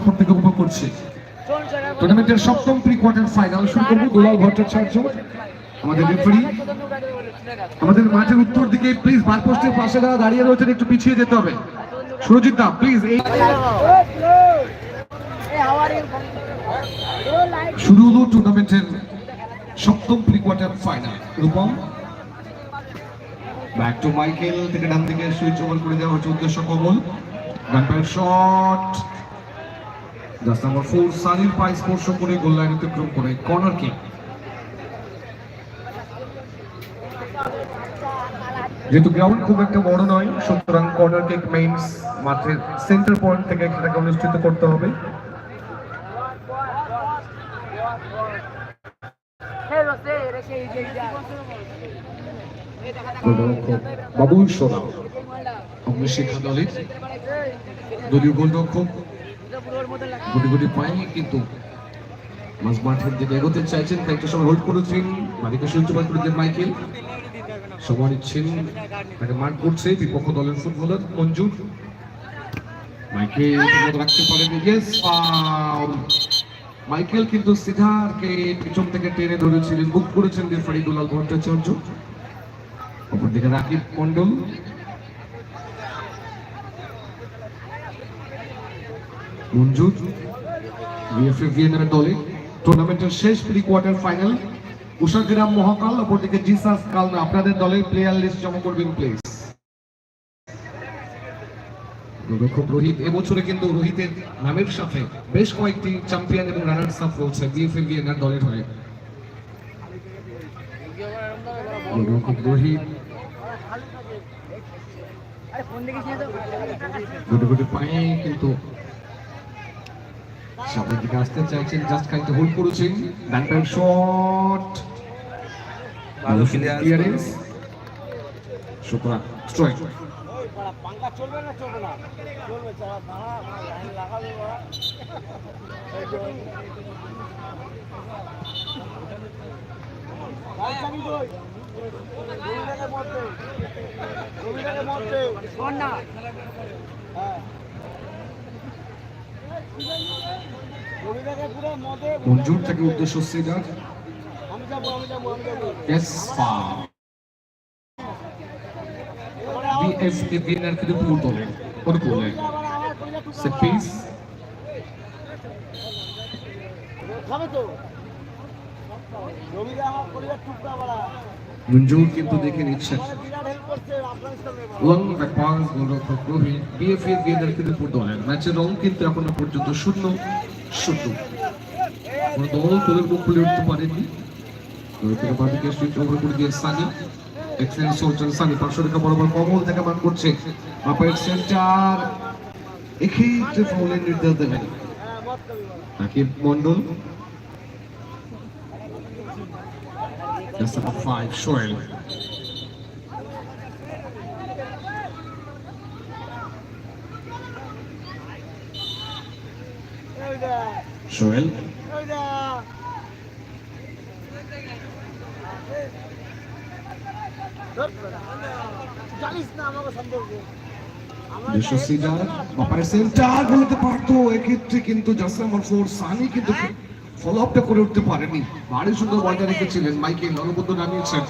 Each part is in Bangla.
আমরা প্রত্যেকে উপভোগ করছি। টুর্নামেন্টের সপ্তম প্রি কোয়ার্টার ফাইনাল শুরু করব। দুলাল ভট্টাচার্য, আমাদের রেফারি আমাদের মাঠের উত্তর দিকে প্লিজ বার পোস্টের পাশে যারা দাঁড়িয়ে রয়েছেন, একটু পিছিয়ে যেতে হবে। সুরজিৎ দা প্লিজ এই শুরু হলো টুর্নামেন্টের সপ্তম pre quarter final Rupam? Back to Michael থেকে ডান দিকে সুইচ ওভার করে দেওয়া হচ্ছে উদ্দেশ্য পায়ের শট জাস্ট নাম্বার ফোর সানির পায়ে স্পর্শ করে গোল লাইন অতিক্রম করে কর্নার কিক যেহেতু গ্রাউন্ড খুব একটা বড় নয়, সুতরাং কর্নার কিক মেইনস মাঠের সেন্টার পয়েন্ট থেকে সেটাকে অনুষ্ঠিত করতে হবে। বাবুল সোনা, অগ্নিশিখা দলের দলীয় গোলরক্ষক। গুটি গুটি পায়ে কিন্তু মাঝ দিকে এগোতে চাইছেন একটু সময় হোল্ড করেছেন। মালিকা সূর্য পাঠ করেছেন মাইকেল। সময় নিচ্ছেন তাকে মাঠ করছে, বিপক্ষ দলের ফুটবলার মঞ্জুর মাইকেল রাখতে পারেন ইয়েস মাইকেল কিন্তু সিধারকে পিছন থেকে টেনে ধরেছিলেন, বুক করেছেন রেফারি দুলাল ভট্টাচার্য। অপরদিকে রাকিব মন্ডল মঞ্জুর বিএফএ ভিয়েনার দলে। টুর্নামেন্টের শেষ pre quarter final Ushagram Mahakal, অপরদিকে জিসাস কালনা, আপনাদের দলের প্লেয়ার লিস্ট জমা করবেন প্লিজ গোলরক্ষক রোহিত এবছরে কিন্তু রোহিতের নামের সাথে বেশ কয়েকটি চ্যাম্পিয়ন এবং রানার্স আপ রয়েছে বিএফএ ভিয়েনার দলের হয়ে। কিন্তু সামনের দিকে আসতে চাইছেন জাস্ট খানিকটা হোল্ড করেছেন। ডান পায়ের শট ভালো ক্লিয়ারেন্স শুক্রা স্ট্রাইক পাঙ্কা চলবে না চলবে না চলবে চালা দাঁড়া লাইন লাগাবে হ্যাঁ মঞ্জুর থেকে উদ্দেশ্য ভিয়েনার কিন্তু অনুকূলে পিস মঞ্জুর কিন্তু দেখে নিচ্ছেন লং গোলরক্ষক রোহিত বিএফএ কিন্তু দলের ম্যাচের রং কিন্তু এখনও পর্যন্ত শূন্য। শূন্য কোনো দল গোলের মুখ খুলে উঠতে পারেনি। গোলরক্ষকের বাদিকে সুইচ ওভার করে দিয়ে সানি। এক্সেলেন্ট চলছেন সানি পাঁচশো রেখা বরাবর কমল থেকে মান করছে। বাপের সেন্টার এক্ষেত্রে ফাউলের নির্দেশ দেবেন Rakib Mondal That's number five, Shoel. এই দা Shoel. এই দা ধর বাড়া। জানিস না আমাকে সম্পর্কে আমার বিশ্ব সিজার বাপার সেন্টার পারতো এক্ষেত্রে কিন্তু ফোর সানি কিন্তু ফলো আপটা করে উঠতে পারেনি। ভারী সুন্দর বলটা রেখেছিলেন নামিয়েছেন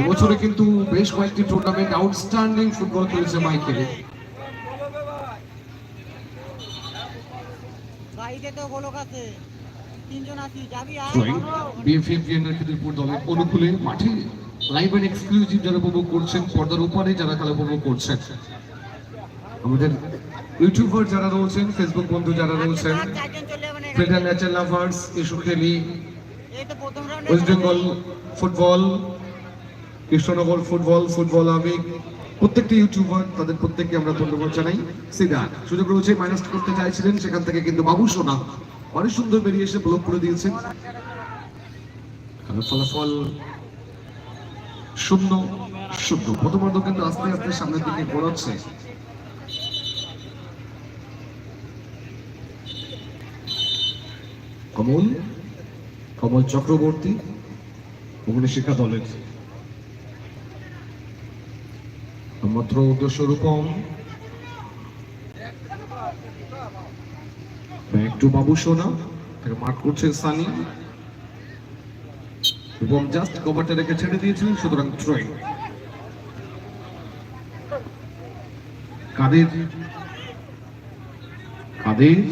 এবছরে কিন্তু বেশ কয়েকটি টুর্নামেন্ট আউটস্ট্যান্ডিং ফুটবল খেলেছে মাইকেল। বিএফএফ খিদিরপুর দলের অনুকূলে মাঠে লাইভ এন্ড এক্সক্লুসিভ যারা উপভোগ করছেন পর্দার উপরে যারা খেলা উপভোগ করছেন। আমাদের ইউটিউবার যারা রয়েছেন ফেসবুক বন্ধু যারা রয়েছেন আর চারজন চলে যাবে না ফ্রেডার ন্যাচার লাভার্স ইস্যু খেলি West Bengal football Krishnanagar football football আবেগ প্রত্যেকটি ইউটিউবার, তাদের প্রত্যেককে আমরা ধন্যবাদ জানাই। সিদ্ধার্থ, সুযোগ রয়েছে মাইনাস করতে চাইছিলেন, সেখান থেকে কিন্তু বাবু সোনা। অনেক সুন্দর বেরিয়ে এসে ব্লক করে দিয়েছেন। ফলাফল শূন্য শূন্য। প্রথমার্ধ কিন্তু আস্তে আস্তে সামনের দিকে গড়াচ্ছে কমল কমল চক্রবর্তী অগ্নিশিখা দলের। মাত্র উদ্দেশ্য রূপম। একটু বাবু সোনা, তাকে মার্ক করছে সানি। এবং জাস্ট কভারটা রেখে ছেড়ে দিয়েছিলেন, সুতরাং থ্রোয়িং কাদের? কাদের?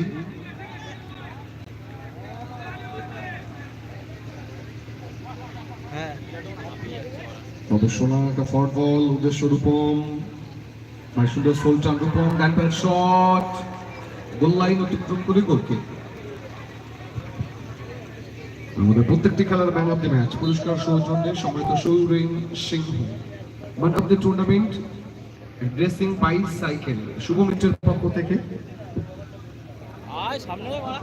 একটা ফর বল উদ্দেশ্য রূপম মানে সুন্দর সোলটান রূপম ডান শট গোল লাইন অতিক্রম করে গোলকে আমাদের প্রত্যেকটি খেলার ম্যান অফ দ্য ম্যাচ পুরস্কার সৌজন্যে সম্মানিত Sauren Singha. Man of the tournament dressing bike cycle Shubho মিত্রের পক্ষ থেকে। আয় সামনে গোল।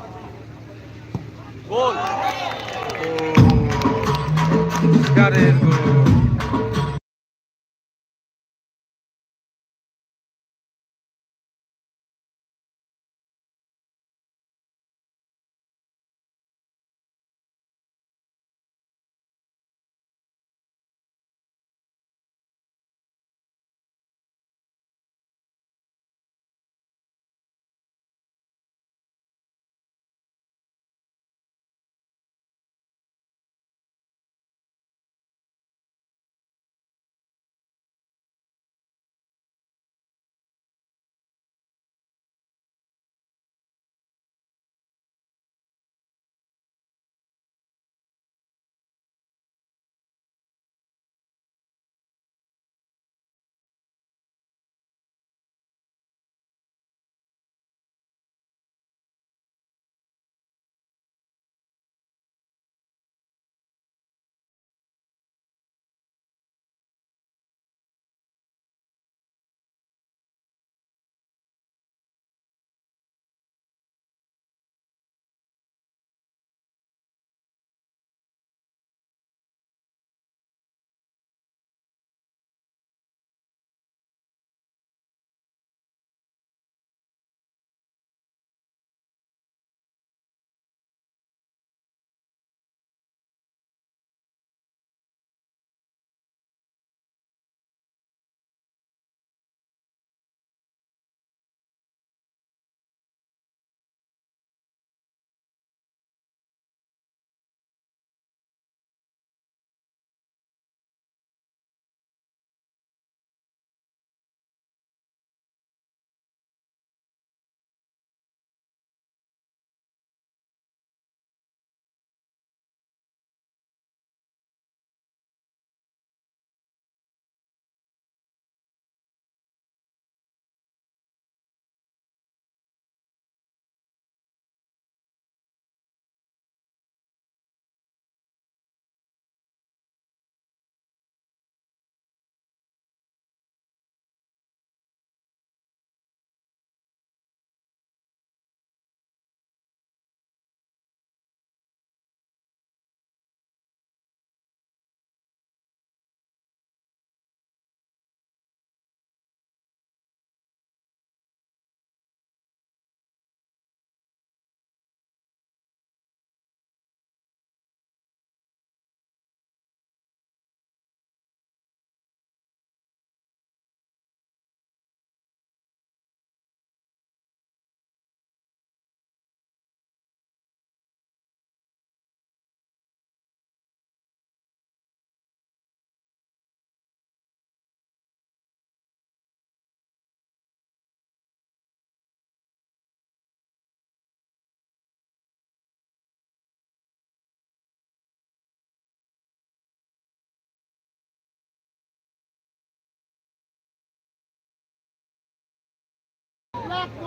গোল।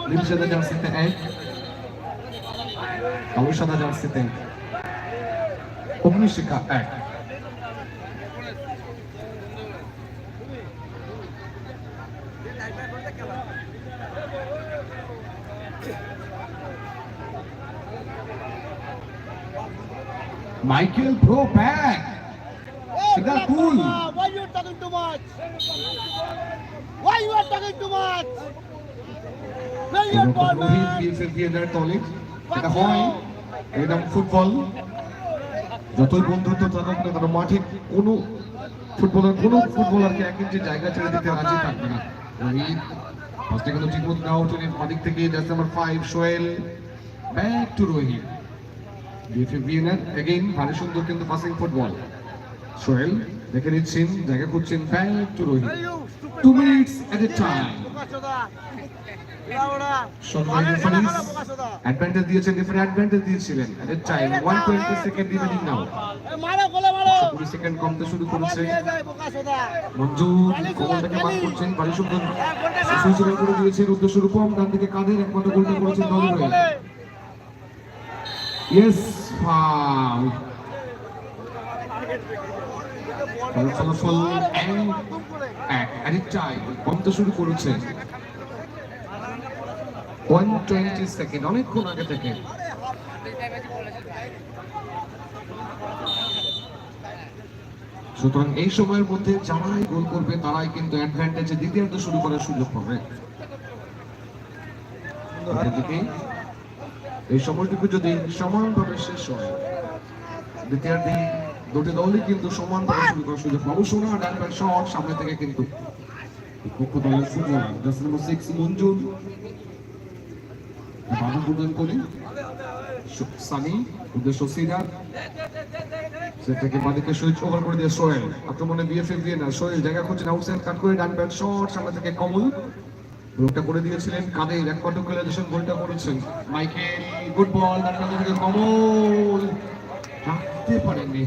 নীল সাদা জার্সিতে এক কালো সাদা জার্সিতে অগ্নিশিখা এক Michael Pro back. Sigal cool. Why you talking too much? Why you are talking too much? Rohit এটা হয় ফুটবল যতই বন্ধুত্ব থাকুক না কেন মাঠে কোনো ফুটবলার কোনো ফুটবলারকে এক ইঞ্চি জায়গা ছেড়ে দিতে রাজি থাকবে না রোহিত ফার্স্টে কিন্তু ঠিক মতো নেওয়া উচিত মাদিক থেকে jersey number five Sohel back to Rohit BFA BNR again ভারী সুন্দর কিন্তু পাসিং ফুটবল সোহেল দেখে নিচ্ছেন জায়গা করছেন back to Rohit two minutes at a time advantage দিয়েছেন রেফারি অ্যাডভান্টেজ দিয়েছিলেন। At a time 120 second remaining now মারো গোলে মারো। 20 সেকেন্ড কমতে শুরু করেছে। মঞ্জুর কমলটাকে মার করছেন ভারী সুন্দর সুযোগ করে দিয়েছেন উদ্দেশ্য রূপম ডান দিকে কাদের একমাত্র গোলটা করেছেন দল গোলে। ইয়েস ফাউল ফলাফল আরেকটাই কমতে শুরু করেছে। ওয়ান টোয়েন্টি সেকেন্ড অনেকক্ষণ আগে থেকে। সুতরাং এই সময়ের মধ্যে যারাই গোল করবে, তারাই কিন্তু অ্যাডভান্টেজে দ্বিতীয়ার্ধ শুরু করার সুযোগ পাবে। এই সময়টুকু যদি সমানভাবে শেষ হয়, দ্বিতীয়ার্ধে দুটি দলই কিন্তু সমান শুরু সুযোগ ডান শট, সামনে থেকে কিন্তু পক্ষ দলের নম্বর সিক্স মঞ্জুর। করে। সানি, উদ্দেশ্য সিরাজ। দিয়ে জায়গা করে শট, সামনে থেকে কমল। করে দিয়েছিলেন কাদের? গোলটা করেছেন। মাইকেল কমল। পারেননি।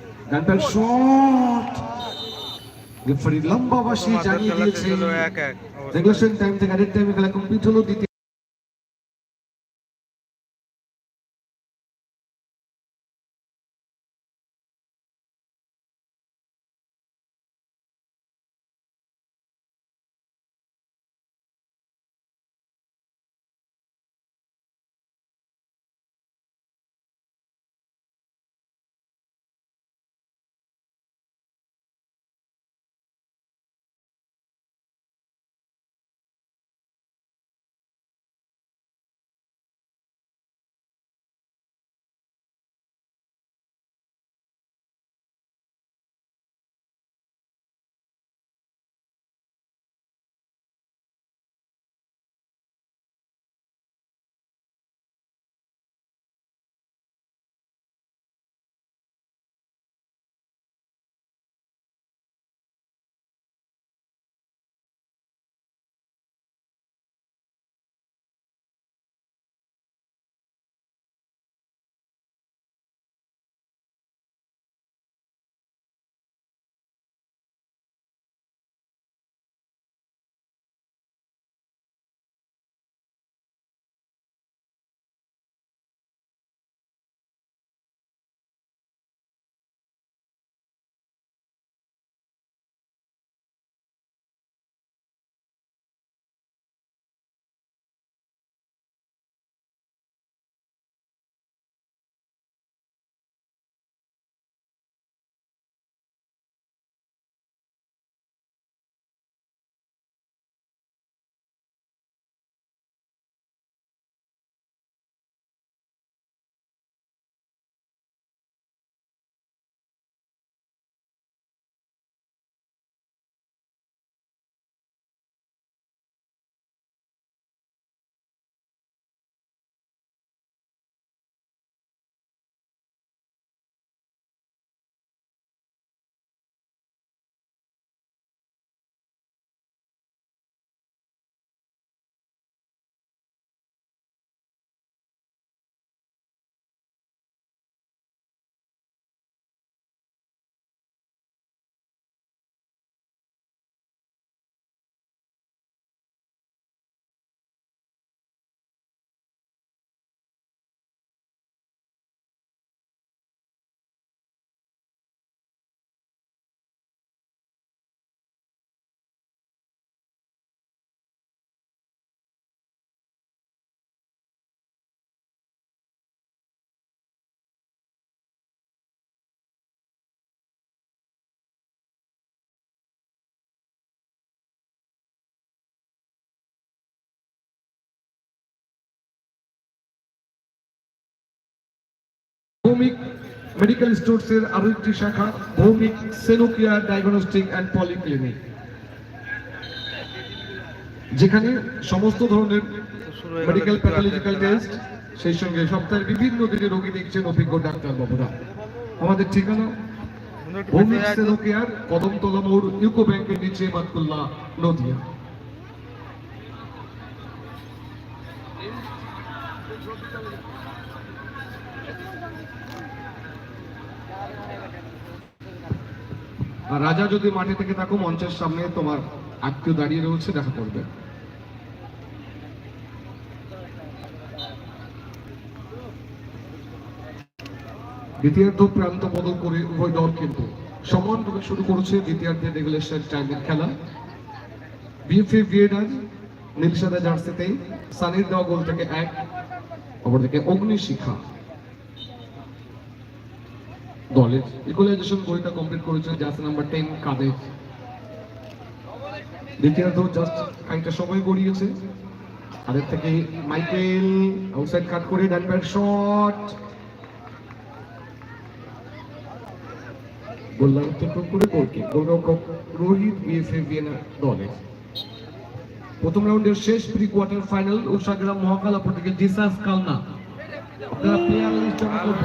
ডানটার শট রেফারি লম্বা বাসি জানিয়ে দিয়েছে। এক এক। রেগুলেশন টাইম থেকে আরেক টাইমে খেলা কমপ্লিট হলো। ভৌমিক মেডিকেল স্টোরসের আরও একটি শাখা, ভৌমিক সেনোকিয়া ডায়াগনস্টিক অ্যান্ড পলিক্লিনিক যেখানে সমস্ত ধরনের মেডিকেল প্যাথোলজিক্যাল টেস্ট সেই সঙ্গে সপ্তাহের বিভিন্ন দিনে রোগী দেখছেন অভিজ্ঞ ডাক্তার বাবুরা। আমাদের ঠিকানা, ভৌমিক সেনোকিয়ার কদমতলা মোড় ইউকো ব্যাংকের নিচে বাতকুল্লা, নদিয়া। আর রাজা যদি মাঠে থেকে থাকো, মঞ্চের সামনে তোমার আত্মীয় দাঁড়িয়ে রয়েছে, দেখা করবে। দ্বিতীয়ার্ধ প্রান্ত বদল করে উভয় দল কিন্তু সমানভাবে শুরু করেছে দ্বিতীয়ার্ধে রেগুলেশন টাইমের খেলা। বিএফএ ভিয়েডার নীল সাদা জার্সিতে সানির দেওয়া গোল থেকে এক, অপরদিকে অগ্নিশিখা। দলের ইকুয়ালাইজেশন গোলটা কমপ্লিট করেছে জার্সি নাম্বার টেন কাদের দ্বিতীয়ার্ধ জাস্ট খানিকটা সময় গড়িয়েছে। তাদের থেকে মাইকেল আউটসাইড কাট করে ডান ব্যাট শট গোল্লার অতিক্রম করে গোলকে গোলরক্ষক রোহিত বিএফএ ভিয়েনা দলের প্রথম রাউন্ডের শেষ প্রি কোয়ার্টার ফাইনাল ও উষাগ্রাম মহাকাল অপরদিকে জিসাস কালনা।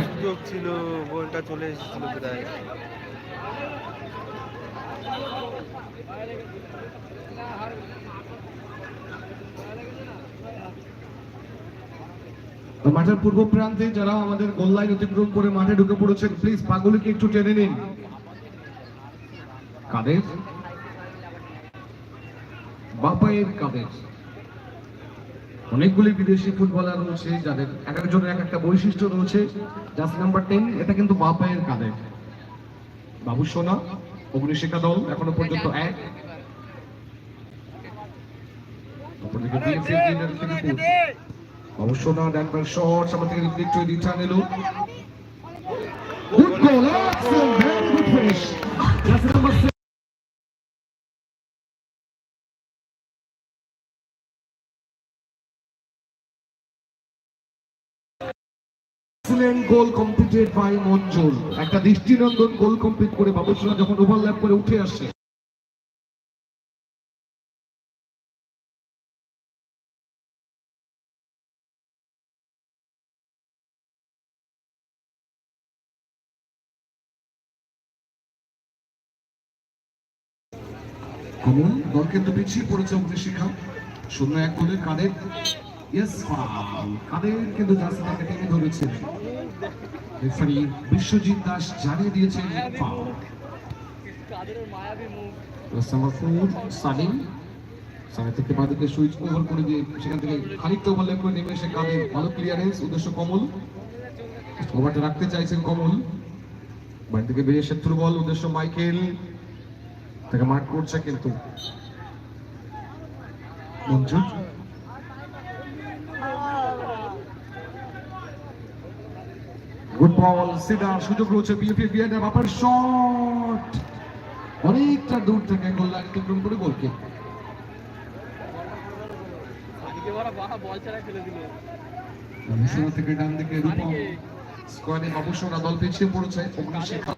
সুযোগ ছিল বলটা চলে এসেছিল প্রায়। মাঠের পূর্ব প্রান্তে যারা আমাদের গোল লাইন অতিক্রম করে মাঠে ঢুকে পড়েছেন প্লিজ পাগুলিকে একটু টেনে নিন। কাদের? বাপায়ের কাদের? অনেকগুলি বিদেশি ফুটবলার রয়েছে যাদের এক একজনের এক একটা বৈশিষ্ট্য রয়েছে জাস্ট নাম্বার টেন এটা কিন্তু বাপায়ের কাদের বাবু সোনা অগ্নিশিখা দল এখনও পর্যন্ত এক অপরদিকে BFF leader থেকে পুর। অবশ্য না ডানবার শট সামনে থেকে একটু রিটার্ন এলো good goal good finish excellent goal completed by Manjur একটা দৃষ্টিনন্দন গোল কমপ্লিট করে বাবুসরা যখন ওভারল্যাপ করে উঠে আসছে কমল দল কিন্তু পিছিয়ে পড়েছে অগ্নিশিখা। শূন্য এক গোলে কাদের বিশ্বজিৎ দাস জানিয়ে দিয়েছেন সুইচ ওভার করে দিয়ে সেখান থেকে খানিকটা ওভারল্যাপ করে নেমে এসে কাদের? ভালো ক্লিয়ারেন্স উদ্দেশ্য কমল। ওভারটা রাখতে চাইছেন কমল। বাড়ি থেকে বেরিয়ে শত্রু বল উদ্দেশ্য মাইকেল। তাকে মার্ক করছে কিন্তু। মঞ্জুর। গুড বল সিধা সুযোগ রয়েছে বিএপি বিয়ানের বাপার শট অনেকটা দূর থেকে গোল লাইন অতিক্রম করে গোলকে থেকে ডান দিকে রূপম স্কোয়াডে বাবুসোনা দল পিছিয়ে পড়েছে অগ্নিশিখা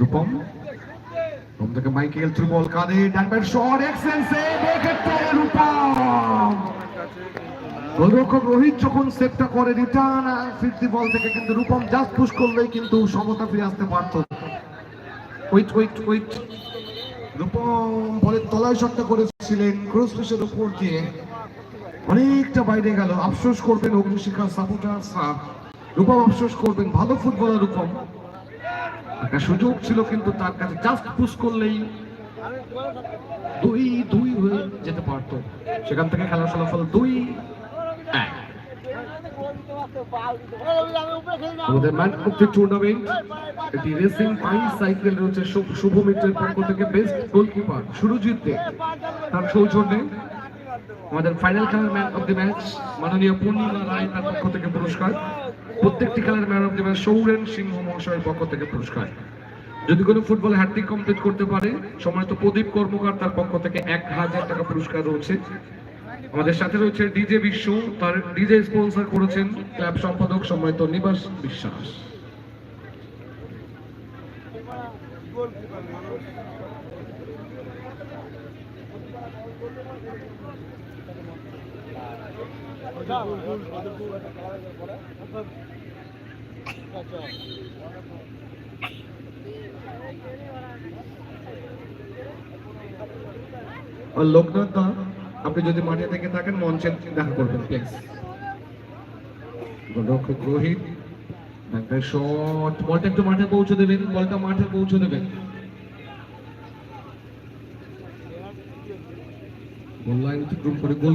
রূপম। রূপম থেকে মাইকেল থ্রু বল কাঁধে ডান ব্যাট শট এক্সেলেন্ট সেভ এক্ষেত্রে রূপম। গোলরক্ষক রোহিত যখন সেভটা করে রিটার্ন ফিরতি বল থেকে কিন্তু রূপম জাস্ট পুশ করলেই কিন্তু সমতা ফিরে আসতে পারত। ওয়েট ওয়েট ওয়েট রূপম বলের তলায় শটটা করেছিলেন, ক্রস ফিসের উপর দিয়ে। অনেকটা বাইরে গেল। আফসোস করবেন অগ্নিশিখা সাপোর্টার্সরা রূপম আফসোস করবেন। ভালো ফুটবলার রূপম। একটা সুযোগ ছিল কিন্তু তার কাছে জাস্ট পুশ করলেই দুই দুই হয়ে যেতে পারতো। সেখান থেকে খেলার ফলাফল দুই এক। এটি রেসিং সাইকেল রয়েছে শুভ- মিত্রের থেকে বেস্ট গোলকিপার দে। তার সৌজন্যে আমাদের ফাইনাল খেলার দি ম্যাচ মাননীয় থেকে পুরস্কার। প্রত্যেকটি খেলার man of the match Sauren Singha মহাশয়ের পক্ষ থেকে পুরস্কার। যদি কোনো ফুটবল হ্যাট্রিক কমপ্লিট করতে পারে, সম্মানিত প্রদীপ কর্মকার তার পক্ষ থেকে এক হাজার টাকা পুরস্কার রয়েছে। আমাদের সাথে রয়েছে ডিজে বিশ্ব, তার ডিজে স্পন্সর করেছেন ক্লাব সম্পাদক সম্মানিত নিবাস বিশ্বাস। লোকনাথ দা, আপনি যদি মাঠে থেকে থাকেন, মঞ্চে দেখা করবেন প্লিজ গোলরক্ষক রোহিত একটা শট। বলটা একটু মাঠে পৌঁছে দেবেন, বলটা মাঠে পৌঁছে দেবেন। গোল লাইন করে গোল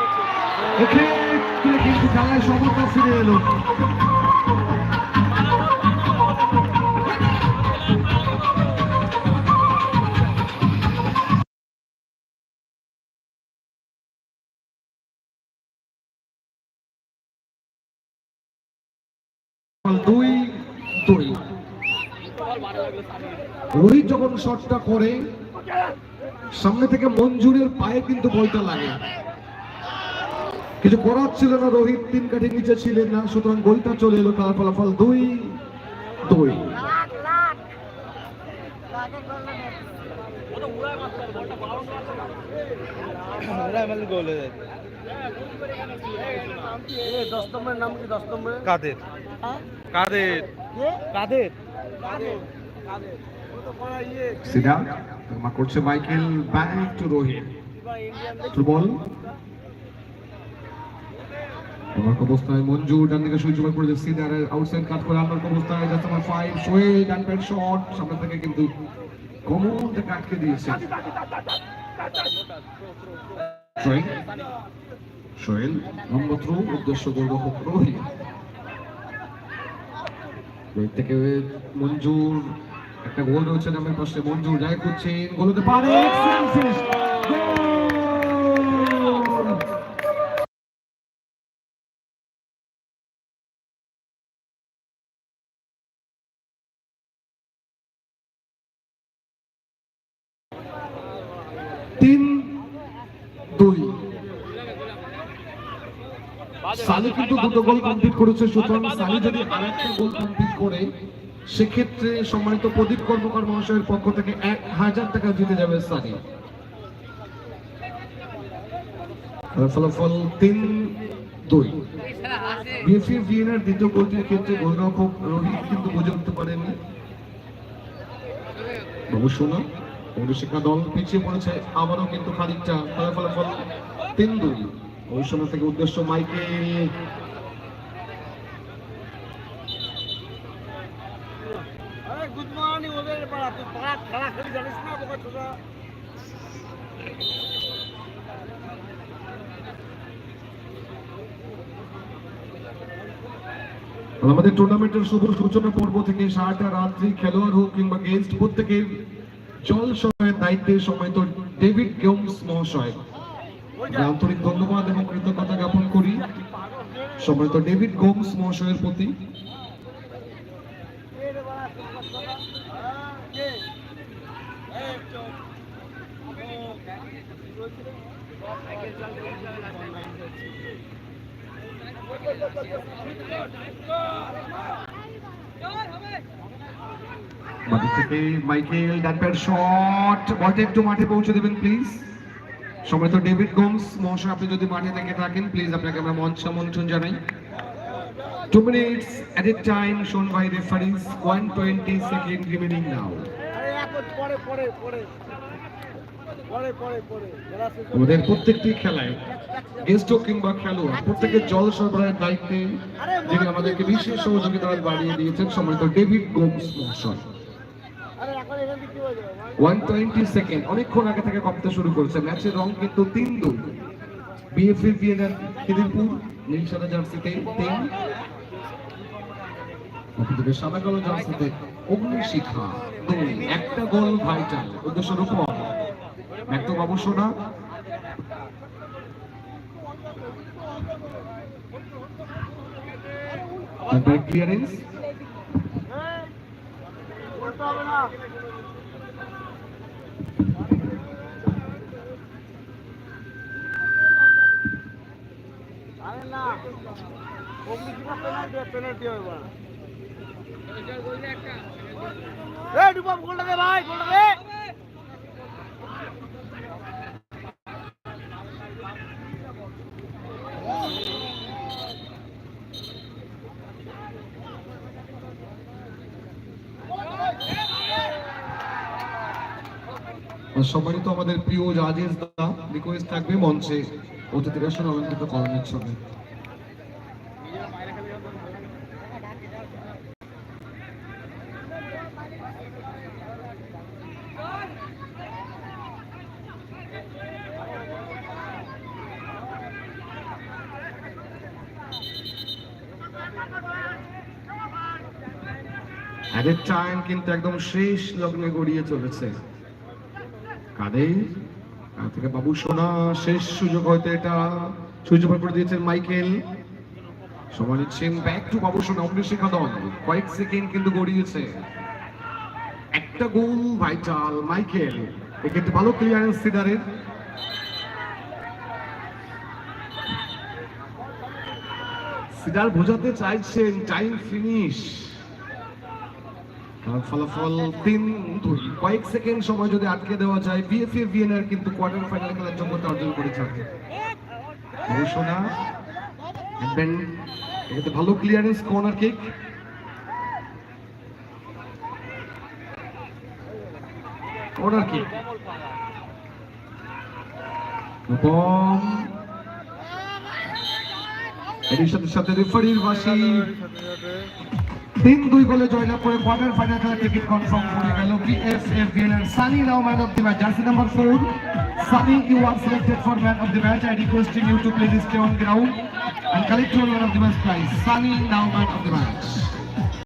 খেলায় সমতা ফিরে এলো। দুই দুই। রোহিত যখন শটটা করে, সামনে থেকে মঞ্জুরের পায়ে কিন্তু বলটা লাগে। কিছু করার ছিল না রোহিত তিন কাঠি নিচে ছিলেন না সুতরাং গোলটা চলে এলো তার ফলাফল দুই দুই। কাদের? কাদের? কাদের? সিডা করছে Michael back to Rohit. Ball আমার অবস্থায় মঞ্জু ডান দিকে সুইচ ওভার করে দিচ্ছে আউটসাইড কাট করে আন্ডার অবস্থায় আমার ফাইভ সোহেল, ডান প্যান্ট শট সামনে থেকে কিন্তু কমনটা কাটকে দিয়েছে। সোহেল নম্বর থ্রু উদ্দেশ্য গোলরক্ষক রোহিত রোহিত থেকে মঞ্জুর, একটা গোল রয়েছে নামের পাশে, মঞ্জুর যায় করছেন গোল হতে পারে এক্সেলেন্ট ফিনিশ গোল তিন দুই সালি কিন্তু দুটো গোল কমপ্লিট করেছে সুতরাং সালি যদি আরেকটা গোল কমপ্লিট করে সেক্ষেত্রে সম্মানিত প্রদীপ কর্মকার মহাশয়ের পক্ষ থেকে এক হাজার টাকা জিতে যাবে সালি। ফলাফল তিন দুই। ভিএনআর দ্বিতীয় গোলটির ক্ষেত্রে গোলরক্ষক রোহিত কিন্তু বুঝে উঠতে পারেননি বাবু শোনা অভিষেকা দল পিছিয়ে পড়েছে আবারও কিন্তু খানিকটা। ফলাফল তিন দুই। অভিষেকা থেকে উদ্দেশ্য আর আমাদের টুর্নামেন্টের শুভ সূচনা পর্ব থেকে সারাটা রাত্রি খেলোয়াড় হোক কিংবা গেস্ট প্রত্যেকের জল সহায়ের দায়িত্বে সময়ত ডেভিড গেমস মহাশয়। আন্তরিক ধন্যবাদ এবং কৃতজ্ঞতা জ্ঞাপন করি। সম্মানিত ডেভিড গোমস মহাশয়ের প্রতি। মাইকেল ডানপ্যাড শট। বলটা একটু মাঠে পৌঁছে দেবেন প্লিজ সম্মানিত ডেভিড গোমস, মহাশয়, আপনি যদি মাঠে থেকে থাকেন প্লিজ আপনাকে আমরা মঞ্চ আমন্ত্রণ জানাই two minutes at a time shown by referees one twenty second remaining now. আমাদের প্রত্যেকটি খেলায় গেস্ট কিংবা খেলোয়াড়, প্রত্যেকের জল সরবরাহের দায়িত্বে যিনি আমাদেরকে বিশেষ সহযোগিতা বাড়িয়ে দিয়েছেন, সম্মানিত ডেভিড গোমস, মহাশয় ওয়ান টোয়েন্টি সেকেন্ড অনেকক্ষণ আগে থেকে কমতে শুরু করেছে। ম্যাচের রং কিন্তু তিন দুই বিএফএ বিএনএর খিদিরপুর নীল সাদা জার্সিতে তিন। অপরদিকে সাদা কালো জার্সিতে অগ্নিশিখা দুই। একটা গোল ভাইটাল উদ্দেশ্য রূপম একদম ক্লিয়ারেন্স হবে না কিনা পেনাল্টি হবে না। এ ডুবাম গোলটা দে ভাই গোলটা সম্মানিত আমাদের প্রিয় জাজেস দা রিকোয়েস্ট থাকবে মঞ্চে। অতিথিরা আসলে অলঙ্কৃত করণের ছবি। টাইম কিন্তু একদম শেষ লগ্নে গড়িয়ে চলেছে। কাদের থেকে বাবু সোনা, শেষ সুযোগ হয়তো এটা। সুযোগ করে দিয়েছেন মাইকেল। সময় নিচ্ছেন ব্যাক টু বাবু সোনা অগ্নিশিখা দল। কয়েক সেকেন্ড কিন্তু গড়িয়েছে। একটা গোল, ভাইটাল, মাইকেল। এক্ষেত্রে ভালো ক্লিয়ারেন্স সিডারের। সিডার বোঝাতে চাইছেন, টাইম ফিনিশ। ফলাফল তিন দুই। কয়েক সেকেন্ড সময় যদি আটকে দেওয়া যায় বিএফএ ভিএনআর কিন্তু কোয়ার্টার ফাইনাল খেলার যোগ্যতা অর্জন করেছে ঘোষণা ভালো clearance corner kick corner kick bomb এর সাথে সাথে রেফারির বাসি তিন দুই গোলে জয়লাভ করে কোয়ার্টার ফাইনাল খেলার টিকিট কনফার্ম করে গেল বিএসএফএল এর Sunny now man of the match jersey number four Sunny you are selected for man of the match I requesting you to this stay on ground and collect your man of the match prize. Sunny now man of the match.